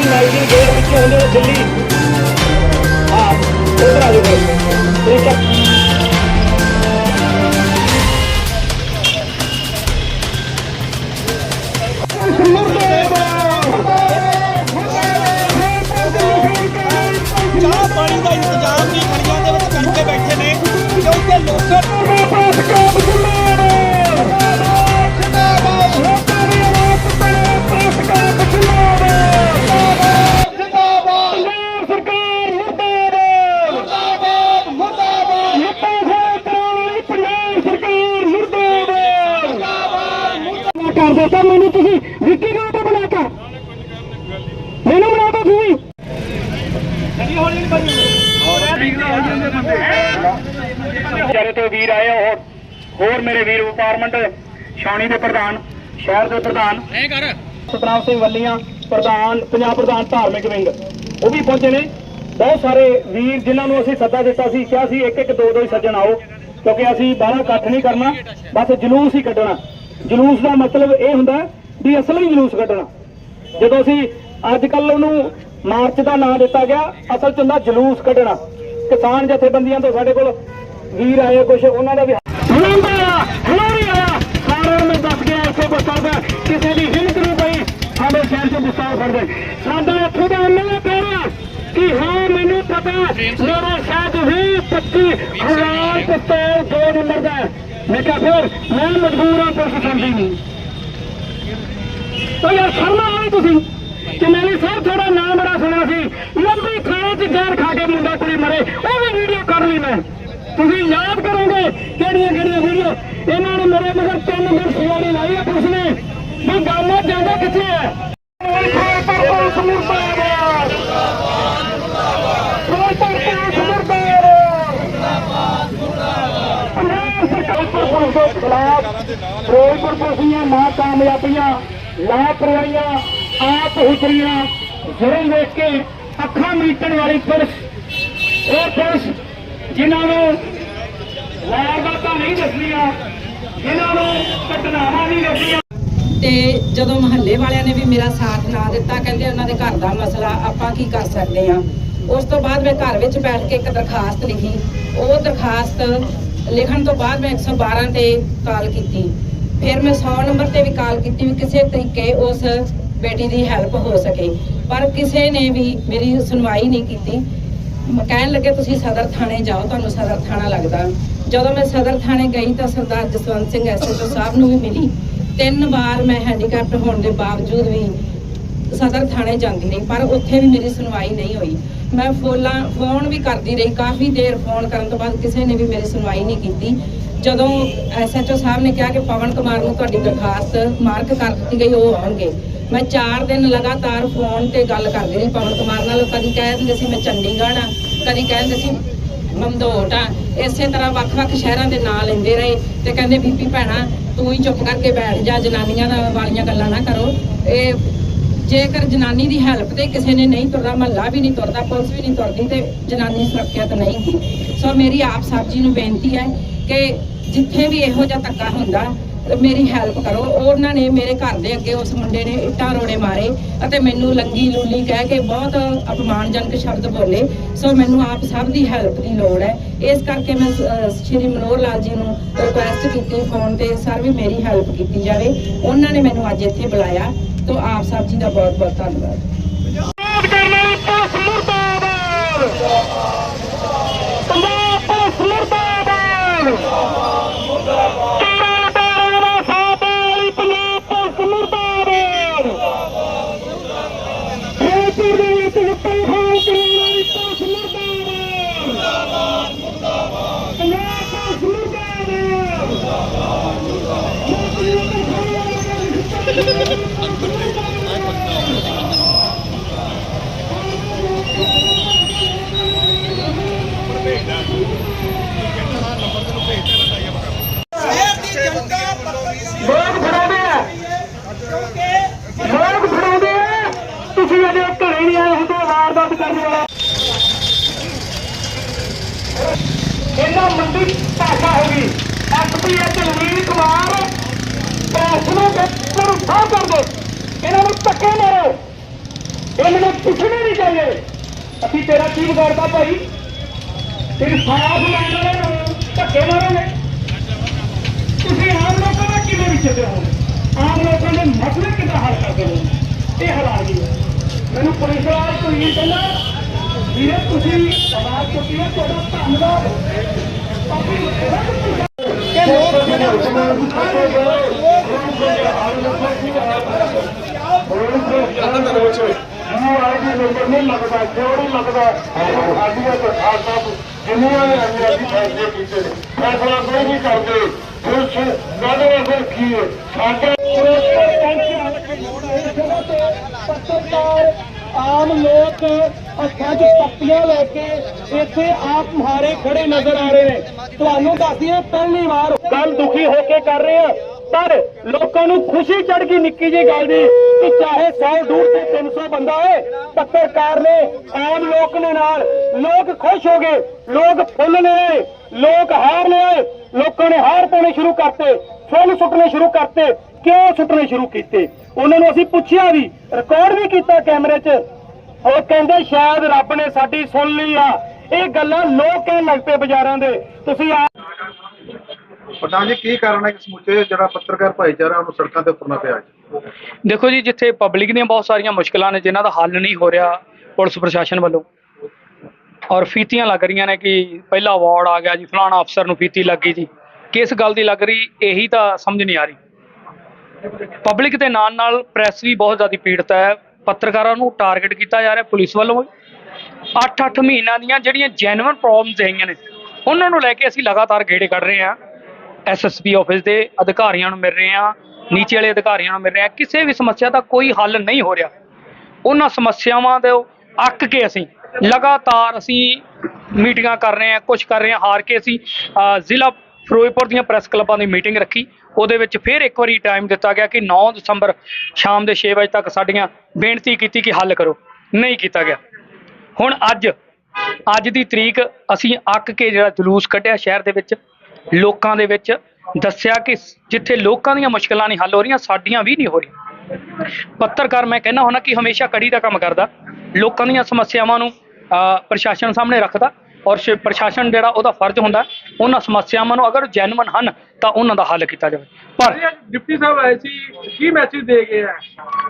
ਸੀ ਮਾਲਕੀ ਗੇਟ ਵਿੱਚ ਹੁੰਦੇ ਹੋਏ ਦਿੱਲੀ। ਹਾਂ ਉਧਰ ਆ ਜਾਓ ਠੀਕ ਹੈ ਚਾਹ ਪਾਣੀ ਦਾ ਇੰਤਜ਼ਾਮ ਨਹੀਂ ਖੜੀਆਂ ਦੇ ਵਿੱਚ ਕਰਕੇ ਬੈਠੇ ਨੇ, ਕਿਉਂਕਿ ਲੋਕਾਂ ਕਰ ਚਾਰੇ ਤੋਂ ਵੀਰ ਆਏ ਹੋਰ ਹੋਰ ਮੇਰੇ ਵੀਰ ਵਪਾਰਮੈਂਟ ਸ਼ਾਣੀ ਦੇ ਪ੍ਰਧਾਨ ਸ਼ਹਿਰ ਦੇ ਪ੍ਰਧਾਨ ਸਤਨਾਮ ਸਿੰਘ ਵੱਲੀਆਂ ਪ੍ਰਧਾਨ ਪੰਜਾਬ ਪ੍ਰਧਾਨ ਧਾਰਮਿਕ ਵਿੰਗ। ਉਹ ਵੀ ਪਹੁੰਚੇ ਨੇ। ਬਹੁਤ ਸਾਰੇ ਵੀਰ ਜਿਨ੍ਹਾਂ ਨੂੰ ਅਸੀਂ ਸੱਦਾ ਦਿੱਤਾ ਸੀ ਕਿਹਾ ਸੀ ਇੱਕ ਇੱਕ ਦੋ ਦੋ ਹੀ ਸੱਜਣ ਆਓ ਕਿਉਂਕਿ ਅਸੀਂ ਬਾਹਰ ਇਕੱਠ ਨਹੀਂ ਕਰਨਾ ਬਸ ਜਲੂਸ ਹੀ ਕੱਢਣਾ। ਜਲੂਸ ਦਾ ਮਤਲਬ ਇਹ ਹੁੰਦਾ ਵੀ ਅਸਲੀ ਜਲੂਸ ਕੱਢਣਾ। ਜਦੋਂ ਅਸੀਂ ਅੱਜ ਕੱਲ ਉਹਨੂੰ ਮਾਰਚ ਦਾ ਨਾਂ ਦਿੱਤਾ ਗਿਆ, ਅਸਲ ਚ ਹੁੰਦਾ ਜਲੂਸ ਕੱਢਣਾ। ਕਿਸਾਨ ਜਥੇਬੰਦੀਆਂ ਤੋਂ ਸਾਡੇ ਕੋਲ ਵੀਰ ਆਏ ਕੁਝ ਉਹਨਾਂ ਦਾ ਵੀ ਸਾਰਿਆਂ ਨੂੰ ਦੱਸ ਗਿਆ, ਇੱਥੇ ਕਿਸੇ ਦੀ ਹਿੰਮਤ ਨਹੀਂ ਪਈ। ਸਾਡੇ ਸ਼ਹਿਰ ਚ ਗੁੱਸਾ ਫੜਦੇ ਸਾਡਾ ਇੱਥੋਂ ਦਾ ਐਮਐਲਏ ਕਹਿ ਰਿਹਾ ਕਿ ਹਾਂ, ਮੈਨੂੰ ਪਤਾ, ਮੇਰਾ ਸ਼ਾਇਦ 20 25 ਹਜ਼ਾਰ ਪਿਸਤੌਲ ਦੋ ਨੰਬਰ ਦਾ ਮੈਂ ਕਿਹਾ, ਫਿਰ ਮੈਂ ਮਜਬੂਰ ਹਾਂ, ਪੁਲਿਸ ਸੁਣਦੀ ਨਹੀਂ ਤਾਂ ਯਾਰ ਸ਼ਰਮਾ ਆਈ ਤੁਸੀਂ। ਕਿ ਮੈਨੇ ਸਰ ਥੋੜਾ ਨਾਮ ਬੜਾ ਸੁਣਿਆ ਸੀ। ਲੰਬੀ ਥਾਣੇ 'ਚ ਜ਼ਹਿਰ ਖਾ ਕੇ ਮੁੰਡਾ ਕੁੜੀ ਮਰੇ। ਉਹ ਵੀ ਵੀਡੀਓ ਕਰ ਲਈ ਮੈਂ। ਤੁਸੀਂ ਯਾਦ ਕਰੋਗੇ ਕਿਹੜੀਆਂ ਕਿਹੜੀਆਂ ਵੀਡੀਓ? ਇਹਨਾਂ ਨੇ ਮੇਰੇ ਮਗਰ ਤਿੰਨ ਦਿਨ ਸਵਾਰੀ ਲਾਈ ਹੈ ਪੁਲਿਸ ਨੇ। ਵੀ ਗਾਮਾ ਜਾਂਦਾ ਕਿੱਥੇ ਹੈ ਪਰ ਪੁਲਿਸ ਮੁਰਦਾਬਾਦ ਪਰ ਪੁਲਿਸ ਮੁਰਦਾਬਾਦ ਫਿਰੋਜ਼ਪੁਰ ਦੇ ਖਿਲਾਫ ਫਿਰੋਜ਼ਪੁਰ ਪੁਲਿਸ ਦੀਆਂ ਨਾਕਾਮਯਾਬੀਆਂ ਲਾਪਰਵਾਹੀਆਂ। ਆਪ ਹੁਜਰੀਆਂ ਜ਼ੁਲਮ ਵੇਖ ਕੇ ਅੱਖਾਂ ਮੀਟਣ ਵਾਲੀ ਪੁਲਿਸ। ਉਹ ਪੁਲਿਸ ਜਿਨ੍ਹਾਂ ਨੂੰ ਵਾਰਦਾਤਾਂ ਨਹੀਂ ਦੱਸਣੀਆਂ ਜਿਨ੍ਹਾਂ ਨੂੰ ਘਟਨਾਵਾਂ ਨਹੀਂ ਦੱਸਣੀਆਂ ਤੇ ਜਦੋਂ ਮਹੱਲੇ ਵਾਲਿਆਂ ਨੇ ਵੀ ਮੇਰਾ ਸਾਥ ਨਾ ਦਿੱਤਾ, ਕਹਿੰਦੇ ਉਹਨਾਂ ਦੇ ਘਰ ਦਾ ਮਸਲਾ ਆਪਾਂ ਕੀ ਕਰ ਸਕਦੇ ਆ ਉਸ ਤੋਂ ਬਾਅਦ ਮੈਂ ਘਰ ਵਿੱਚ ਬੈਠ ਕੇ ਇੱਕ ਦਰਖਾਸਤ ਲਿਖੀ। ਉਹ ਦਰਖਾਸਤ ਲਿਖਣ ਤੋਂ ਬਾਅਦ ਮੈਂ 112 ਤੇ ਕਾਲ ਕੀਤੀ। ਫਿਰ ਮੈਂ 100 ਨੰਬਰ ਤੇ ਵੀ ਕਾਲ ਕੀਤੀ ਵੀ ਕਿਸੇ ਤਰੀਕੇ ਉਸ ਬੇਟੀ ਦੀ ਹੈਲਪ ਹੋ ਸਕੇ। ਪਰ ਕਿਸੇ ਨੇ ਵੀ ਮੇਰੀ ਸੁਣਵਾਈ ਨਹੀਂ ਕੀਤੀ। ਮ- ਕਹਿਣ ਲੱਗੇ ਤੁਸੀਂ ਸਦਰ ਥਾਣੇ ਜਾਓ, ਤੁਹਾਨੂੰ ਸਦਰ ਥਾਣਾ ਲੱਗਦਾ। ਜਦੋਂ ਮੈਂ ਸਦਰ ਥਾਣੇ ਗਈ ਤਾਂ ਸਰਦਾਰ ਜਸਵੰਤ ਸਿੰਘ ਐਸਐਚਓ ਸਾਹਿਬ ਨੂੰ ਵੀ ਮਿਲੀ। ਤਿੰਨ ਵਾਰ ਮੈਂ ਹੈਂਡੀਕੈਪਟ ਹੋਣ ਦੇ ਬਾਵਜੂਦ ਵੀ ਸਦਰ ਥਾਣੇ ਜਾਂਦੀ ਰਹੀ ਪਰ ਉੱਥੇ ਵੀ ਮੇਰੀ ਸੁਣਵਾਈ ਨਹੀਂ ਹੋਈ। ਮੈਂ ਫੋਲਾਂ, ਫੋਨ ਵੀ ਕਰਦੀ ਰਹੀ। ਕਾਫੀ ਦੇਰ ਫੋਨ ਕਰਨ ਤੋਂ ਬਾਅਦ ਕਿਸੇ ਨੇ ਵੀ ਮੇਰੀ ਸੁਣਵਾਈ ਨਹੀਂ ਕੀਤੀ। ਜਦੋਂ ਐਸਐਚਓ ਸਾਹਿਬ ਨੇ ਕਿਹਾ ਕਿ ਪਵਨ ਕੁਮਾਰ ਨੂੰ ਤੁਹਾਡੀ ਦਰਖਾਸਤ ਮਾਰਕ ਕਰ ਦਿੱਤੀ ਗਈ, ਉਹ ਆਉਣਗੇ। ਮੈਂ 4 ਦਿਨ ਲਗਾਤਾਰ ਫੋਨ ਤੇ ਗੱਲ ਕਰਦੀ ਰਹੀ, ਪਵਨ ਕੁਮਾਰ ਨਾਲ। ਕਦੀ ਕਹਿ ਦਿੰਦੇ ਸੀ ਮੈਂ ਚੰਡੀਗੜ੍ਹ ਆ, ਕਦੀ ਕਹਿ ਦਿੰਦੇ ਸੀ ਮਮਦੋਟ ਆ। ਇਸੇ ਤਰ੍ਹਾਂ ਵੱਖ-ਵੱਖ ਸ਼ਹਿਰਾਂ ਦੇ ਨਾਂ ਲੈਂਦੇ ਰਹੇ ਤੇ ਕਹਿੰਦੇ, ਬੀਬੀ ਭੈਣਾ, ਤੂੰ ਹੀ ਚੁੱਪ ਕਰਕੇ ਬੈਠ ਜਾ, ਜਨਾਨੀਆਂ ਦਾ ਵਾਲੀਆਂ ਗੱਲਾਂ ਨਾ ਕਰੋ। ਇਹ ਜੇਕਰ ਜਨਾਨੀ ਦੀ ਹੈਲਪ ਤੇ ਕਿਸੇ ਨੇ ਨਹੀਂ ਤੁਰਦਾ, ਮਹੱਲਾ ਵੀ ਨਹੀਂ ਤੁਰਦਾ, ਪੁਲਿਸ ਵੀ ਨਹੀਂ ਤੁਰਦੀ ਤੇ ਜਨਾਨੀ ਸੁਰੱਖਿਅਤ ਨਹੀਂ ਗੀ ਸੋ ਮੇਰੀ ਆਪ ਸਾਹਿਬ ਜੀ ਨੂੰ ਬੇਨਤੀ ਹੈ ਕਿ ਜਿੱਥੇ ਵੀ ਇਹੋ ਜਿਹਾ ਧੱਕਾ ਹੁੰਦਾ ਤੇ ਮੇਰੀ ਹੈਲਪ ਕਰੋ। ਉਹਨਾਂ ਨੇ ਮੇਰੇ ਘਰ ਦੇ ਅੱਗੇ ਉਸ ਮੁੰਡੇ ਨੇ ਇੱਟਾਂ ਰੋੜੇ ਮਾਰੇ ਅਤੇ ਮੈਨੂੰ ਲੰਗੀ ਲੂਲੀ ਕਹਿ ਕੇ ਬਹੁਤ ਅਪਮਾਨਜਨਕ ਸ਼ਬਦ ਬੋਲੇ। ਸੋ ਮੈਨੂੰ ਆਪ ਸਭ ਦੀ ਹੈਲਪ ਦੀ ਲੋੜ ਹੈ। ਇਸ ਕਰਕੇ ਮੈਂ ਸ਼੍ਰੀ ਮਨੋਹਰ ਲਾਲ ਜੀ ਨੂੰ ਰਿਕੁਐਸਟ ਕੀਤੀ ਫੋਨ ਤੇ, ਸਰ ਵੀ ਮੇਰੀ ਹੈਲਪ ਕੀਤੀ ਜਾਵੇ। ਉਹਨਾਂ ਨੇ ਮੈਨੂੰ ਅੱਜ ਇੱਥੇ ਬੁਲਾਇਆ। ਤੋਂ ਆਪ ਸਭ ਜੀ ਦਾ ਬਹੁਤ ਬਹੁਤ ਧੰਨਵਾਦ। ਪੰਜਾਬ ਪੁਲਿਸ ਮੁਰਦਾਬਾਦ। ਕਰਨ ਵਾਲਾ ਇਹਨਾਂ ਮੰਦੀ ਭਾਸ਼ਾ ਹੋ ਗਈ। ਐਸਪੀ ਦਲਵੀਰ ਕੁਮਾਰ ਪ੍ਰੈਸ ਨੂੰ ਪੇਪਰ ਉਠਾ ਕਰ ਦੇ। ਇਹਨਾਂ ਨੂੰ ਧੱਕੇ ਮਾਰੋ। ਇਹਨਾਂ ਨੂੰ ਪੁੱਛਣਾ ਨਹੀਂ ਚਾਹੀਏ। ਅਸੀਂ ਤੇਰਾ ਕੀ ਵਿਗਾੜਦਾ ਭਾਈ? ਤੇਰੀ ਸਾਫ਼ ਲੈਣ ਵਾਲੇ ਧੱਕੇ ਮਾਰੋਗੇ। ਤੁਸੀਂ ਆਮ ਲੋਕਾਂ ਦਾ ਕਿਵੇਂ ਵਿਚਰਦੇ ਹੋ? ਆਮ ਲੋਕਾਂ ਦੇ ਮਸਲੇ ਕਿੱਦਾਂ ਹੱਲ ਕਰਦੇ ਹੋ? ਇਹ ਹਾਲਾਤ ਨਹੀਂ ਹੈ ਮੈਨੂੰ ਪੁਲਿਸ ਵਾਲਾ ਕੋਈ ਇਹ ਕਹਿੰਦਾ ਵੀਰੇ ਤੁਸੀਂ ਆਵਾਜ਼ ਚੁੱਕੀ ਹੈ ਤੁਹਾਡਾ ਧੰਨਵਾਦ ਕਿ ਲੋਕ ਜਿਹੜੇ ਜਿਹਨੂੰ ਆਈ ਨੰਬਰ ਨਹੀਂ ਲੱਗਦਾ ਕਿਉਂ ਨਹੀਂ ਲੱਗਦਾ ਸਾਡੀਆਂ ਤਾਂ ਖਾਸਾ ਜਿੰਨੀਆਂ ਨੇ ਅਸੀਂ ਅਸੀਂ ਫੈਸਲੇ ਕੀਤੇ ਨੇ ਫੈਸਲਾ ਕੋਈ ਨਹੀਂ ਕਰਦੇ ਫਿਰ ਗੱਲ ਅਸਲ ਕੀ ਹੈ ਸਾਡੇ ਪੱਤਰਕਾਰ ਆਮ ਲੋਕ 'ਚ ਪੱਤੀਆਂ ਲੈ ਕੇ ਇੱਥੇ ਆਪ ਮੁਹਾਰੇ ਖੜੇ ਨਜ਼ਰ ਆ ਰਹੇ ਨੇ। ਤੁਹਾਨੂੰ ਦੱਸੀਏ ਪਹਿਲੀ ਵਾਰ ਗੱਲ ਦੁਖੀ ਹੋ ਕੇ ਕਰ ਰਹੇ ਆ ਪਰ ਲੋਕਾਂ ਨੂੰ ਖੁਸ਼ੀ ਚੜ ਗਈ ਨਿੱਕੀ ਜਿਹੀ ਗੱਲ ਦੀ ਕਿ ਚਾਹੇ 100 ਦੂਰ ਤੇ 300 ਬੰਦਾ ਹੈ ਪੱਤਰਕਾਰ ਨੇ ਆਮ ਲੋਕ ਨੇ ਨਾਲ। ਲੋਕ ਖੁਸ਼ ਹੋ ਗਏ ਲੋਕ ਫੁੱਲ ਆਏ ਲੋਕ ਹਾਰ ਆਏ। ਲੋਕਾਂ ਨੇ ਹਾਰ ਪਾਉਣੇ ਸ਼ੁਰੂ ਕਰਤੇ ਫੁੱਲ ਸੁੱਟਣੇ ਸ਼ੁਰੂ ਕਰਤੇ ਕਿਉਂ ਸੁੱਟਣੇ ਸ਼ੁਰੂ ਕੀਤੇ? ਉਹਨਾਂ ਨੂੰ ਅਸੀਂ ਪੁੱਛਿਆ ਵੀ ਰਿਕਾਰਡ ਵੀ ਕੀਤਾ ਕੈਮਰੇ 'ਚ। ਉਹ ਕਹਿੰਦੇ ਸ਼ਾਇਦ ਰੱਬ ਨੇ ਸਾਡੀ ਸੁਣ ਲਈ ਆ। ਇਹ ਗੱਲਾਂ ਲੋਕ ਕਹਿਣ ਲੱਗ ਪਏ ਬਾਜ਼ਾਰਾਂ ਦੇ। ਤੁਸੀਂ ਆ ਪ੍ਰਧਾਨ ਜੀ ਕੀ ਕਾਰਨ ਹੈ ਕਿ ਸਮੁੱਚੇ ਜਿਹੜਾ ਪੱਤਰਕਾਰ ਭਾਈਚਾਰਾ ਉਹਨੂੰ ਸੜਕਾਂ ਤੇ ਉਤਰਨਾ ਪਿਆ ਦੇਖੋ ਜੀ ਜਿੱਥੇ ਪਬਲਿਕ ਦੀਆਂ ਬਹੁਤ ਸਾਰੀਆਂ ਮੁਸ਼ਕਲਾਂ ਨੇ ਜਿਨ੍ਹਾਂ ਦਾ ਹੱਲ ਨਹੀਂ ਹੋ ਰਿਹਾ ਪੁਲਿਸ ਪ੍ਰਸ਼ਾਸਨ ਵੱਲੋਂ ਔਰ ਫੀਤੀਆਂ ਲੱਗ ਰਹੀਆਂ ਨੇ ਕਿ ਪਹਿਲਾ ਅਵਾਰਡ ਆ ਗਿਆ ਜੀ, ਫਲਾਣਾ ਅਫਸਰ ਨੂੰ ਫੀਤੀ ਲੱਗ ਗਈ ਜੀ। ਕਿਸ ਗੱਲ ਦੀ ਲੱਗ ਰਹੀ, ਇਹੀ ਤਾਂ ਸਮਝ ਨਹੀਂ ਆ ਰਹੀ। ਪਬਲਿਕ ਦੇ ਨਾਲ ਨਾਲ ਪ੍ਰੈਸ ਵੀ ਬਹੁਤ ਜ਼ਿਆਦਾ ਪੀੜਤ ਹੈ। ਪੱਤਰਕਾਰਾਂ ਨੂੰ ਟਾਰਗੇਟ ਕੀਤਾ ਜਾ ਰਿਹਾ ਪੁਲਿਸ ਵੱਲੋਂ 8-8 ਮਹੀਨਿਆਂ ਦੀਆਂ ਜਿਹੜੀਆਂ ਜੈਨੂਇਨ ਪ੍ਰੋਬਲਮਸ ਹੈਗੀਆਂ ਨੇ, ਉਹਨਾਂ ਨੂੰ ਲੈ ਕੇ ਅਸੀਂ ਲਗਾਤਾਰ ਗੇੜੇ ਕੱਢ ਰਹੇ ਹਾਂ। ਐਸਐਸਪੀ ਆਫਿਸ ਦੇ ਅਧਿਕਾਰੀਆਂ ਨੂੰ ਮਿਲ ਰਹੇ ਹਾਂ, ਨੀਚੇ ਵਾਲੇ ਅਧਿਕਾਰੀਆਂ ਨੂੰ ਮਿਲ ਰਹੇ ਹਾਂ। ਕਿਸੇ ਵੀ ਸਮੱਸਿਆ ਦਾ ਕੋਈ ਹੱਲ ਨਹੀਂ ਹੋ ਰਿਹਾ। ਉਹਨਾਂ ਸਮੱਸਿਆਵਾਂ ਦੇ ਅੱਕ ਕੇ ਅਸੀਂ ਲਗਾਤਾਰ ਅਸੀਂ ਮੀਟਿੰਗਾਂ ਕਰ ਰਹੇ ਹਾਂ ਕੁਝ ਕਰ ਰਹੇ ਹਾਂ, ਹਾਰ ਕੇ ਅਸੀਂ ਜ਼ਿਲ੍ਹਾ ਫਿਰੋਜ਼ਪੁਰ ਦੀਆਂ ਪ੍ਰੈਸ ਕਲੱਬਾਂ ਦੀ ਮੀਟਿੰਗ ਰੱਖੀ। ਉਹਦੇ ਵਿੱਚ ਫਿਰ ਇੱਕ ਵਾਰੀ ਟਾਈਮ ਦਿੱਤਾ ਗਿਆ ਕਿ 9 ਦਸੰਬਰ ਸ਼ਾਮ ਦੇ 6 ਵਜੇ ਤੱਕ ਸਾਡੀਆਂ ਬੇਨਤੀ ਕੀਤੀ ਕਿ ਹੱਲ ਕਰੋ। ਨਹੀਂ ਕੀਤਾ ਗਿਆ। ਹੁਣ ਅੱਜ ਅੱਜ ਦੀ ਤਰੀਕ ਅਸੀਂ ਅੱਕ ਕੇ ਜਿਹੜਾ ਜਲੂਸ ਕੱਢਿਆ ਸ਼ਹਿਰ ਦੇ ਵਿੱਚ, ਲੋਕਾਂ ਦੇ ਵਿੱਚ, ਦੱਸਿਆ ਕਿ ਜਿੱਥੇ ਲੋਕਾਂ ਦੀਆਂ ਮੁਸ਼ਕਲਾਂ ਨਹੀਂ ਹੱਲ ਹੋ ਰਹੀਆਂ, ਸਾਡੀਆਂ ਵੀ ਨਹੀਂ ਹੋ ਰਹੀਆਂ। ਪੱਤਰਕਾਰ ਮੈਂ ਕਹਿੰਦਾ ਹੁੰਦਾ ਕਿ ਹਮੇਸ਼ਾ ਕੜੀ ਦਾ ਕੰਮ ਕਰਦਾ ਲੋਕਾਂ ਦੀਆਂ ਸਮੱਸਿਆਵਾਂ ਨੂੰ ਪ੍ਰਸ਼ਾਸਨ ਸਾਹਮਣੇ ਰੱਖਦਾ ਔਰ ਪ੍ਰਸ਼ਾਸਨ ਜਿਹੜਾ ਉਹਦਾ ਫਰਜ਼ ਹੁੰਦਾ ਉਹਨਾਂ ਸਮੱਸਿਆਵਾਂ ਨੂੰ ਅਗਰ ਜੈਨੂਇਨ ਹਨ ਤਾਂ ਉਹਨਾਂ ਦਾ ਹੱਲ ਕੀਤਾ ਜਾਵੇ। ਪਰ ਡਿਪਟੀ ਸਾਹਿਬ ਆਏ ਸੀ ਕੀ ਮੈਸੇਜ ਦੇ ਗਏ ਆ?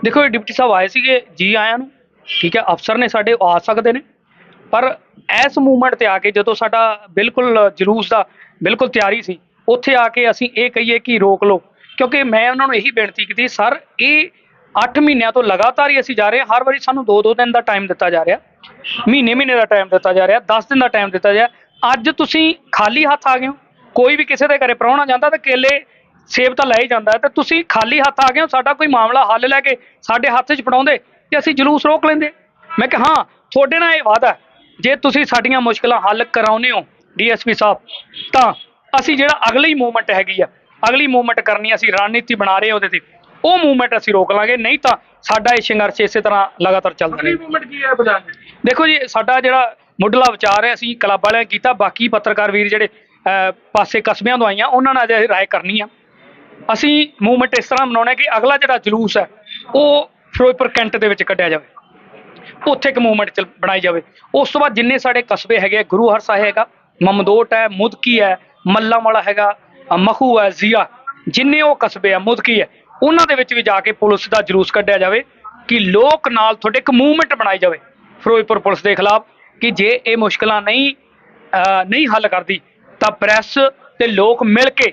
ਦੇਖੋ ਇਹ ਡਿਪਟੀ ਸਾਹਿਬ ਆਏ ਸੀਗੇ ਜੀ ਆਇਆਂ ਨੂੰ ਠੀਕ ਹੈ ਅਫਸਰ ਨੇ ਸਾਡੇ ਆ ਸਕਦੇ ਨੇ। ਪਰ ਇਸ ਮੂਵਮੈਂਟ ਤੇ ਆ ਕੇ ਜਦੋਂ ਸਾਡਾ ਬਿਲਕੁਲ ਜਲੂਸ ਦਾ ਬਿਲਕੁਲ ਤਿਆਰੀ ਸੀ ਉੱਥੇ ਆ ਕੇ ਅਸੀਂ ਇਹ ਕਹੀਏ ਕਿ ਰੋਕ ਲਓ। ਕਿਉਂਕਿ ਮੈਂ ਉਹਨਾਂ ਨੂੰ ਇਹੀ ਬੇਨਤੀ ਕੀਤੀ, ਸਰ, ਇਹ 8 ਮਹੀਨਿਆਂ ਤੋਂ ਲਗਾਤਾਰ ਹੀ ਅਸੀਂ ਜਾ ਰਹੇ ਹਾਂ। ਹਰ ਵਾਰੀ ਸਾਨੂੰ 2-2 ਦਿਨ ਦਾ ਟਾਈਮ ਦਿੱਤਾ ਜਾ ਰਿਹਾ। ਮਹੀਨੇ ਮਹੀਨੇ ਦਾ ਟਾਈਮ ਦਿੱਤਾ ਜਾ ਰਿਹਾ। 10 ਦਿਨ ਦਾ ਟਾਈਮ ਦਿੱਤਾ ਜਾ ਰਿਹਾ। ਅੱਜ ਤੁਸੀਂ ਖਾਲੀ ਹੱਥ ਆ ਗਏ ਹੋ। ਕੋਈ ਵੀ ਕਿਸੇ ਦੇ ਘਰੇ ਪ੍ਰਾਹੁਣਾ ਜਾਂਦਾ ਤਾਂ ਕੇਲੇ ਸੇਬ ਤਾਂ ਲੈ ਹੀ ਜਾਂਦਾ ਹੈ। ਤੇ ਤੁਸੀਂ ਖਾਲੀ ਹੱਥ ਆ ਗਏ ਹੋ। ਸਾਡਾ ਕੋਈ ਮਾਮਲਾ ਹੱਲ ਲੈ ਕੇ ਸਾਡੇ ਹੱਥ 'ਚ ਫੜਾਉਂਦੇ ਤੇ ਅਸੀਂ ਜਲੂਸ ਰੋਕ ਲੈਂਦੇ? ਮੈਂ ਕਿਹਾ, ਹਾਂ, ਤੁਹਾਡੇ ਨਾਲ ਇਹ ਵਾਅਦਾ ਜੇ ਤੁਸੀਂ ਸਾਡੀਆਂ ਮੁਸ਼ਕਲਾਂ ਹੱਲ ਕਰਾਉਨੇ ਹੋ ਡੀਐਸਪੀ ਸਾਹਿਬ, ਤਾਂ ਅਸੀਂ ਜਿਹੜਾ ਅਗਲੀ ਮੂਵਮੈਂਟ ਹੈਗੀ ਆ ਅਗਲੀ ਮੂਵਮੈਂਟ ਕਰਨੀ ਅਸੀਂ ਰਣਨੀਤੀ ਬਣਾ ਰਹੇ ਹਾਂ ਉਹਦੇ ਤੇ। ਉਹ ਮੂਵਮੈਂਟ ਅਸੀਂ ਰੋਕ ਲਾਂਗੇ ਨਹੀਂ ਤਾਂ ਸਾਡਾ ਇਹ ਸੰਘਰਸ਼ ਇਸੇ ਤਰ੍ਹਾਂ ਲਗਾਤਾਰ ਚੱਲਦਾ ਰਹੇ। ਮੂਵਮੈਂਟ ਕੀ ਹੈ ਦੇਖੋ ਜੀ ਸਾਡਾ ਜਿਹੜਾ ਮੁੱਢਲਾ ਵਿਚਾਰ ਹੈ ਅਸੀਂ ਕਲੱਬ ਵਾਲਿਆਂ ਨੇ ਕੀਤਾ ਬਾਕੀ ਪੱਤਰਕਾਰ ਵੀਰ ਜਿਹੜੇ ਪਾਸੇ ਕਸਬਿਆਂ ਤੋਂ ਆਈਆਂ ਉਹਨਾਂ ਨਾਲ ਅਜੇ ਰਾਏ ਕਰਨੀ ਆ। ਅਸੀਂ ਮੂਵਮੈਂਟ ਇਸ ਤਰ੍ਹਾਂ ਬਣਾਉਣਾ ਕਿ ਅਗਲਾ ਜਿਹੜਾ ਜਲੂਸ ਹੈ ਉਹ ਫਿਰੋਜ਼ਪੁਰ ਕੈਂਟ ਦੇ ਵਿੱਚ ਕੱਢਿਆ ਜਾਵੇ। ਉੱਥੇ ਇੱਕ ਮੂਵਮੈਂਟ ਬਣਾਈ ਜਾਵੇ। ਉਸ ਤੋਂ ਬਾਅਦ ਜਿੰਨੇ ਸਾਡੇ ਕਸਬੇ ਹੈਗੇ ਗੁਰੂ ਹਰਸਾਏ ਹੈਗਾ ਮਮਦੋਟ ਹੈ ਮੁਦਕੀ ਹੈ ਮੱਲਾ ਵਾਲਾ ਹੈਗਾ ਮਖੂ ਹੈ ਜ਼ੀਆ ਜਿੰਨੇ ਉਹ ਕਸਬੇ ਆ, ਮੁਦਕੀ ਹੈ ਉਹਨਾਂ ਦੇ ਵਿੱਚ ਵੀ ਜਾ ਕੇ ਪੁਲਿਸ ਦਾ ਜਲੂਸ ਕੱਢਿਆ ਜਾਵੇ ਕਿ ਲੋਕ ਨਾਲ ਤੁਹਾਡੇ ਇੱਕ ਮੂਵਮੈਂਟ ਬਣਾਈ ਜਾਵੇ। ਫਿਰੋਜ਼ਪੁਰ ਪੁਲਿਸ ਦੇ ਖਿਲਾਫ ਕਿ ਜੇ ਇਹ ਮੁਸ਼ਕਲਾਂ ਨਹੀਂ ਨਹੀਂ ਹੱਲ ਕਰਦੀ, ਤਾਂ ਪ੍ਰੈਸ ਤੇ ਲੋਕ ਮਿਲ ਕੇ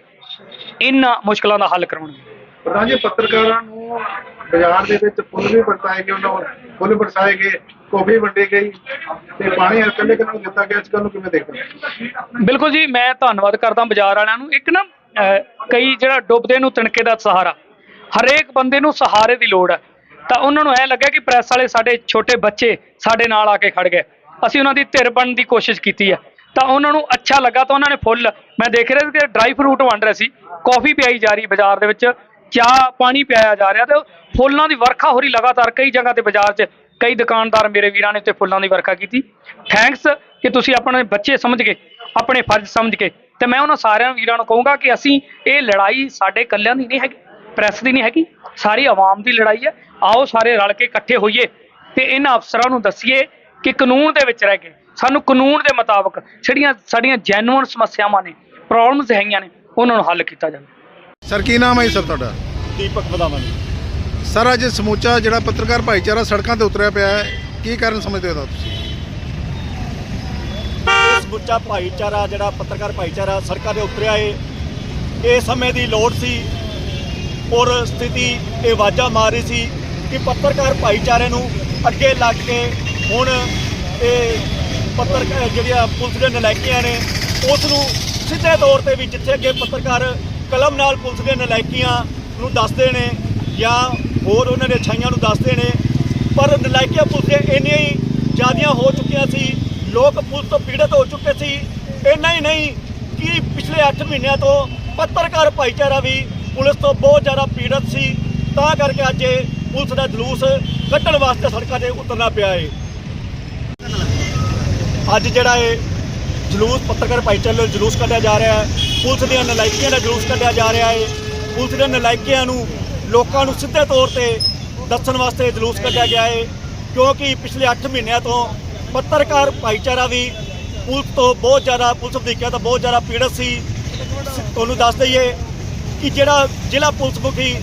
ਇਹਨਾਂ ਮੁਸ਼ਕਲਾਂ ਦਾ ਹੱਲ ਕਰਾਉਣਗੇ। ਪ੍ਰਧਾਨ ਜੀ ਪੱਤਰਕਾਰਾਂ ਨੂੰ ਬਾਜ਼ਾਰ ਦੇ ਵਿੱਚ ਫੁੱਲ ਵੀ ਵਰਤਾਏ ਗਏ, ਉਹਨਾਂ ਫੁੱਲ ਵਰਸਾਏ ਗਏ ਕੌਫੀ ਵੰਡੀ ਗਈ ਤੇ ਪਾਣੀ ਇਕੱਲੇ ਕਿਹਨਾਂ ਦਿੱਤਾ ਗਿਆ ਇਸ ਗੱਲ ਨੂੰ ਕਿਵੇਂ ਦੇਖਦੇ ਬਿਲਕੁਲ ਜੀ, ਮੈਂ ਧੰਨਵਾਦ ਕਰਦਾ ਬਾਜ਼ਾਰ ਵਾਲਿਆਂ ਨੂੰ। ਇੱਕ ਨਾ ਕਈ ਜਿਹੜਾ ਡੁੱਬਦੇ ਨੂੰ ਤਿਣਕੇ ਦਾ ਸਹਾਰਾ, ਹਰੇਕ ਬੰਦੇ ਨੂੰ ਸਹਾਰੇ ਦੀ ਲੋੜ ਹੈ। ਤਾਂ ਉਹਨਾਂ ਨੂੰ ਐ ਲੱਗਿਆ ਕਿ ਪ੍ਰੈਸ ਵਾਲੇ ਸਾਡੇ ਛੋਟੇ ਬੱਚੇ ਸਾਡੇ ਨਾਲ ਆ ਕੇ ਖੜ ਗਏ। ਅਸੀਂ ਉਹਨਾਂ ਦੀ ਧਿਰ ਬਣਨ ਦੀ ਕੋਸ਼ਿਸ਼ ਕੀਤੀ ਹੈ। ਤਾਂ ਉਹਨਾਂ ਨੂੰ ਅੱਛਾ ਲੱਗਾ ਤਾਂ ਉਹਨਾਂ ਨੇ ਫੁੱਲ, ਮੈਂ ਦੇਖ ਰਿਹਾ ਸੀ ਕਿ ਡਰਾਈ ਫਰੂਟ ਵੰਡ ਰਹੇ ਸੀ, ਕਾਫੀ ਪਿਆਈ ਜਾ ਰਹੀ ਬਾਜ਼ਾਰ ਦੇ ਵਿੱਚ। ਚਾਹ ਪਾਣੀ ਪਿਆਇਆ ਜਾ ਰਿਹਾ ਤੇ ਫੁੱਲਾਂ ਦੀ ਵਰਖਾ ਹੋ ਰਹੀ ਲਗਾਤਾਰ ਕਈ ਜਗ੍ਹਾ ਤੇ ਬਾਜ਼ਾਰ 'ਚ, ਕਈ ਦੁਕਾਨਦਾਰ ਮੇਰੇ ਵੀਰਾਂ ਨੇ ਤੇ ਫੁੱਲਾਂ ਦੀ ਵਰਖਾ ਕੀਤੀ। ਥੈਂਕਸ ਕਿ ਤੁਸੀਂ ਆਪਣੇ ਬੱਚੇ ਸਮਝ ਕੇ ਆਪਣੇ ਫਰਜ਼ ਸਮਝ ਕੇ ਤੇ ਮੈਂ ਉਹਨਾਂ ਸਾਰਿਆਂ ਵੀਰਾਂ ਨੂੰ ਕਹੂੰਗਾ ਕਿ ਅਸੀਂ ਇਹ ਲੜਾਈ ਸਾਡੇ ਇਕੱਲਿਆਂ ਦੀ ਨਹੀਂ ਹੈਗੀ ਪ੍ਰੈਸ ਦੀ ਨਹੀਂ ਹੈਗੀ, ਸਾਰੀ ਆਵਾਮ ਦੀ ਲੜਾਈ ਹੈ। ਆਓ ਸਾਰੇ ਰਲ ਕੇ ਇਕੱਠੇ ਹੋਈਏ ਤੇ ਇਹਨਾਂ ਅਫਸਰਾਂ ਨੂੰ ਦੱਸੀਏ ਕਿ ਕਾਨੂੰਨ ਦੇ ਵਿੱਚ ਰਹਿ ਕੇ, ਸਾਨੂੰ ਕਾਨੂੰਨ ਦੇ ਮੁਤਾਬਕ ਜਿਹੜੀਆਂ ਸਾਡੀਆਂ ਜੈਨੂਅਨ ਸਮੱਸਿਆਵਾਂ ਨੇ ਪ੍ਰੋਬਲਮਸ ਹੈਗੀਆਂ ਨੇ, ਉਹਨਾਂ ਨੂੰ ਹੱਲ ਕੀਤਾ ਜਾਵੇ। ਸਰ ਕੀ ਨਾਮ ਹੈ ਜੀ ਸਰ ਤੁਹਾਡਾ? ਦੀਪਕ ਵਧਾਵਨ ਸਰ ਅੱਜ ਸਮੂਚਾ ਜਿਹੜਾ ਪੱਤਰਕਾਰ ਭਾਈਚਾਰਾ ਸੜਕਾਂ ਤੇ ਉਤਰਿਆ ਪਿਆ ਹੈ ਕੀ ਕਾਰਨ ਸਮਝਦੇ ਹੋ ਤੁਸੀਂ? ਸਮੁੱਚਾ ਭਾਈਚਾਰਾ ਜਿਹੜਾ ਪੱਤਰਕਾਰ ਭਾਈਚਾਰਾ ਸੜਕਾਂ ਤੇ ਉਤਰਿਆ ਏ ਇਹ ਸਮੇਂ ਦੀ ਲੋੜ ਸੀ ਔਰ ਸਥਿਤੀ ਇਹ ਵਾਜਾ ਮਾਰ ਰਹੀ ਸੀ ਕਿ ਪੱਤਰਕਾਰ ਭਾਈਚਾਰੇ ਨੂੰ ਅੱਗੇ ਲੱਗ ਕੇ ਹੁਣ ਇਹ ਪੱਤਰਕਾਰ ਜਿਹੜੀਆਂ ਪੁਲਿਸ ਦੇ ਨਲਾਇਕੀਆਂ ਨੇ ਉਸ ਨੂੰ ਸਿੱਧੇ ਤੌਰ ਤੇ ਵੀ ਜਿੱਥੇ ਅੱਗੇ ਪੱਤਰਕਾਰ ਕਲਮ ਨਾਲ ਪੁਲਿਸ ਦੇ ਨਲਾਇਕੀਆਂ ਨੂੰ ਦੱਸਦੇ ਨੇ ਜਾਂ ਹੋਰ ਉਹਨਾਂ ਦੇ ਛਾਈਆਂ ਨੂੰ ਦੱਸਦੇ ਨੇ। ਪਰ ਨਲਾਇਕੀਆਂ ਪੁਲਿਸ ਦੇ ਇੰਨੀਆਂ ਹੀ ਜ਼ਿਆਦੀਆਂ ਹੋ ਚੁੱਕੀਆਂ ਸੀ, ਲੋਕ ਪੁਲਿਸ ਤੋਂ ਪੀੜਤ ਹੋ ਚੁੱਕੇ ਸੀ। ਇੰਨਾ ਹੀ ਨਹੀਂ ਕਿ ਪਿਛਲੇ 8 ਮਹੀਨਿਆਂ ਤੋਂ ਪੱਤਰਕਾਰ ਭਾਈਚਾਰਾ ਵੀ ਪੁਲਿਸ ਤੋਂ ਬਹੁਤ ਜ਼ਿਆਦਾ ਪੀੜਤ ਸੀ। ਤਾਂ ਕਰਕੇ ਅੱਜ ਇਹ ਪੁਲਿਸ ਦਾ ਜਲੂਸ ਕੱਢਣ ਵਾਸਤੇ ਸੜਕਾਂ ਤੇ ਉਤਰਨਾ ਪਿਆ ਏ। ਅੱਜ ਜਿਹੜਾ ਇਹ ਜਲੂਸ ਪੱਤਰਕਾਰ ਭਾਈਚਾਰੇ ਦਾ ਜਲੂਸ ਕੱਢਿਆ ਜਾ ਰਿਹਾ ਹੈ ਪੁਲਿਸ ਦੀਆਂ ਨਲਾਇਕੀਆਂ ਦਾ ਜਲੂਸ ਕੱਢਿਆ ਜਾ ਰਿਹਾ ਹੈ। ਪੁਲਿਸ ਦੇ ਨਲਾਇਕੀਆਂ ਨੂੰ ਲੋਕਾਂ ਨੂੰ ਸਿੱਧੇ ਤੌਰ ਤੇ ਦੱਸਣ ਵਾਸਤੇ ਜਲੂਸ ਕੱਢਿਆ ਗਿਆ ਹੈ, ਕਿਉਂਕਿ ਪਿਛਲੇ 8 ਮਹੀਨਿਆਂ ਤੋਂ ਪੱਤਰਕਾਰ ਭਾਈਚਾਰਾ ਵੀ ਪੁਲਿਸ ਤੋਂ ਬਹੁਤ ਜ਼ਿਆਦਾ, ਪੁਲਿਸ ਅਧਿਕਾਰੀਆਂ ਤੋਂ ਬਹੁਤ ਜ਼ਿਆਦਾ ਪੀੜਤ ਸੀ। ਤੁਹਾਨੂੰ ਦੱਸ ਦਈਏ ਕਿ ਜਿਹੜਾ ਜ਼ਿਲ੍ਹਾ ਪੁਲਿਸ ਮੁਖੀ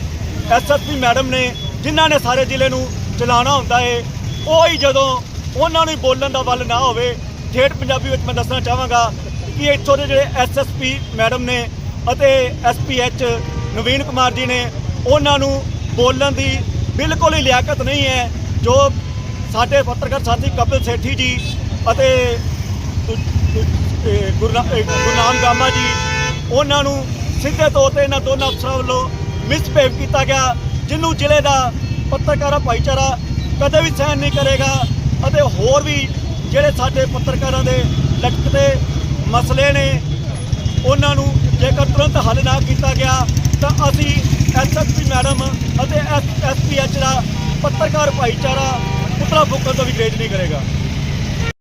ਐਸਐਸਪੀ ਮੈਡਮ ਨੇ, ਜਿਨ੍ਹਾਂ ਨੇ ਸਾਰੇ ਜ਼ਿਲ੍ਹੇ ਨੂੰ ਚਲਾਉਣਾ ਹੁੰਦਾ ਏ ਉਹ ਹੀ ਜਦੋਂ ਉਹਨਾਂ ਨੂੰ ਹੀ ਬੋਲਣ ਦਾ ਵੱਲ ਨਾ ਹੋਵੇ ਠੇਠ ਪੰਜਾਬੀ ਵਿੱਚ ਮੈਂ ਦੱਸਣਾ ਚਾਹਾਂਗਾ ਕਿ ਇੱਥੋਂ ਦੇ ਜਿਹੜੇ ਐਸਐਸਪੀ ਮੈਡਮ ਨੇ ਅਤੇ ਐਸਪੀਐਚ ਨਵੀਨ ਕੁਮਾਰ ਜੀ ਨੇ, ਉਹਨਾਂ ਨੂੰ ਬੋਲਣ ਦੀ ਬਿਲਕੁਲ ਹੀ ਲਿਆਕਤ ਨਹੀਂ ਹੈ, ਜੋ ਸਾਡੇ ਪੱਤਰਕਾਰ ਸਾਥੀ ਕਪਿਲ ਸੇਠੀ ਜੀ ਅਤੇ ਗੁਰਨਾ- ਇਹ ਗੁਰਨਾਮ ਗਾਮਾ ਜੀ, ਉਹਨਾਂ ਨੂੰ ਸਿੱਧੇ ਤੌਰ ਤੇ ਇਹਨਾਂ ਦੋਨਾਂ ਅਫਸਰਾਂ ਵੱਲੋਂ ਮਿਸਬਿਹੇਵ ਕੀਤਾ ਗਿਆ ਜਿਹਨੂੰ ਜ਼ਿਲ੍ਹੇ ਦਾ ਪੱਤਰਕਾਰਾਂ ਭਾਈਚਾਰਾ ਕਦੇ ਵੀ ਸਹਿਣ ਨਹੀਂ ਕਰੇਗਾ ਅਤੇ ਹੋਰ ਵੀ ਜਿਹੜੇ ਸਾਡੇ ਪੱਤਰਕਾਰਾਂ ਦੇ ਲਟਕਦੇ ਮਸਲੇ ਨੇ, ਉਹਨਾਂ ਨੂੰ ਜੇਕਰ ਤੁਰੰਤ ਹੱਲ ਨਾ ਕੀਤਾ ਗਿਆ, ਤਾਂ ਅਸੀਂ ਐਸਐਸਪੀ ਮੈਡਮ ਅਤੇ ਐਸਪੀਐਚ ਦਾ ਪੱਤਰਕਾਰ ਭਾਈਚਾਰਾ ਪੁਤਲਾ ਫੂਕਣ ਤੋਂ ਵੀ ਗਰੇਜ ਨਹੀਂ ਕਰੇਗਾ।